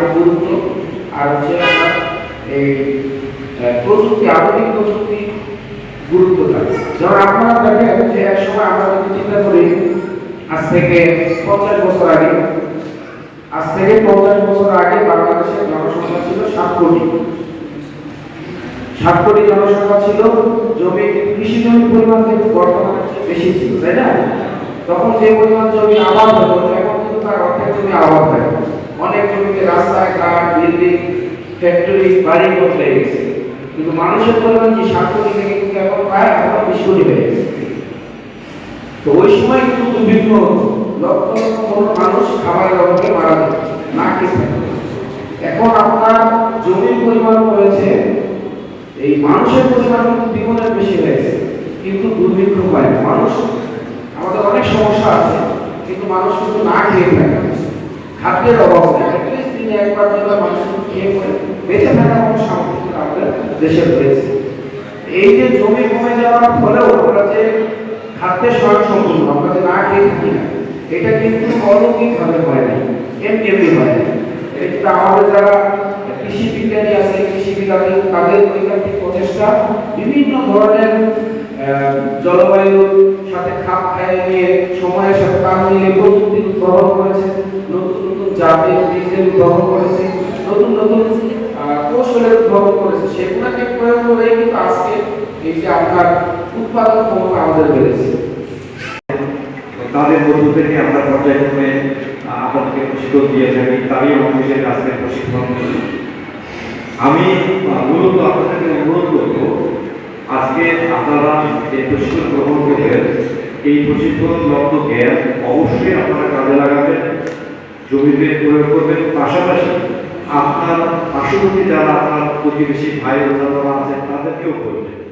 মাঠের গুরুত্ব, আর হচ্ছে এই প্রযুক্তি, আধুনিক প্রযুক্তি গুরুত্বটা যেমন আপনারা দেখেন যে এক আমরা যদি চিন্তা করি, আজ থেকে পঞ্চাশ বছর আগে, আজ থেকে পঞ্চাশ বছর আগে বাংলাদেশের জনসংখ্যা ছিল সাত কোটি। সাত কোটি জনসংখ্যা ছিল, জমি কৃষি জমির পরিমাণ কিন্তু বর্তমানে বেশি ছিল, তাই না? তখন যে পরিমাণ জমি আবাদ হতো, এখন কিন্তু তার অর্ধেক জমি আবাদ হয় অনেক জমিতে রাস্তায় ঘাট বিল্ডিং ফ্যাক্টরি বাড়ি করতে গেছে কিন্তু মানুষের পরিমাণ যে কোটি থেকে কিন্তু এখন প্রায় এখন বিশ হয়ে গেছে তো ওই সময় কিন্তু হতো। লক্ষ লক্ষ মানুষ খাবারের অভাবে মারা যেত না থাকতো। এখন আপনার জমির পরিমাণ হয়েছে, এই মানুষের পরিমাণ কিন্তু দ্বিগুণের বেশি হয়েছে কিন্তু দুর্ভিক্ষ হয় মানুষ, আমাদের অনেক সমস্যা আছে, কিন্তু মানুষ কিন্তু না খেয়ে থাকে খাদ্যের অভাব অ্যাটলিস্ট একবার দুবার মানুষ কিন্তু খেয়ে পড়ে। বেঁচে থাকার মতো সামর্থ্য আমাদের দেশে রয়েছে। এই যে জমি কমে যাওয়ার আমরা যে খাদ্যের স্বয়ং সম্পূর্ণ আমরা যে না খেয়ে থাকি না, এটা কিন্তু অলৌকিকভাবে হয় না এমনি হয় না। এটা আমাদের যারা কৃষি বিজ্ঞানী আছে, কৃষি বিজ্ঞানী, তাদের প্রচেষ্টা বিভিন্ন ধরনের জলবায়ুর সাথে খাপ খাইয়ে নিয়ে, সময়ের সাথে তাল মিলিয়ে প্রযুক্তি উদ্ভাবন করেছে করেছে নতুন নতুন কৌশলের উদ্ভাবন করেছে সেগুলোকে প্রয়োগ করে কিন্তু আজকে এই যে আপনার উৎপাদন ক্ষমতা আমাদের বেড়েছে। তাদের মধ্য থেকে আমরা পর্যায়ক্রমে আপনাদেরকে প্রশিক্ষণ দিয়ে থাকি, তারই প্রশিক্ষণ। আমি মূলত আপনাদেরকে অনুরোধ করব, আজকে আপনারা যে প্রশিক্ষণ গ্রহণ করবেন, এই প্রশিক্ষণ লব্ধ জ্ঞান অবশ্যই আপনারা কাজে লাগাবেন। জমিতে প্রয়োগ করবেন। পাশাপাশি আপনার পার্শ্ববর্তী যারা আপনার প্রতিবেশী ভাই বোনা আছেন তাদেরকেও করবেন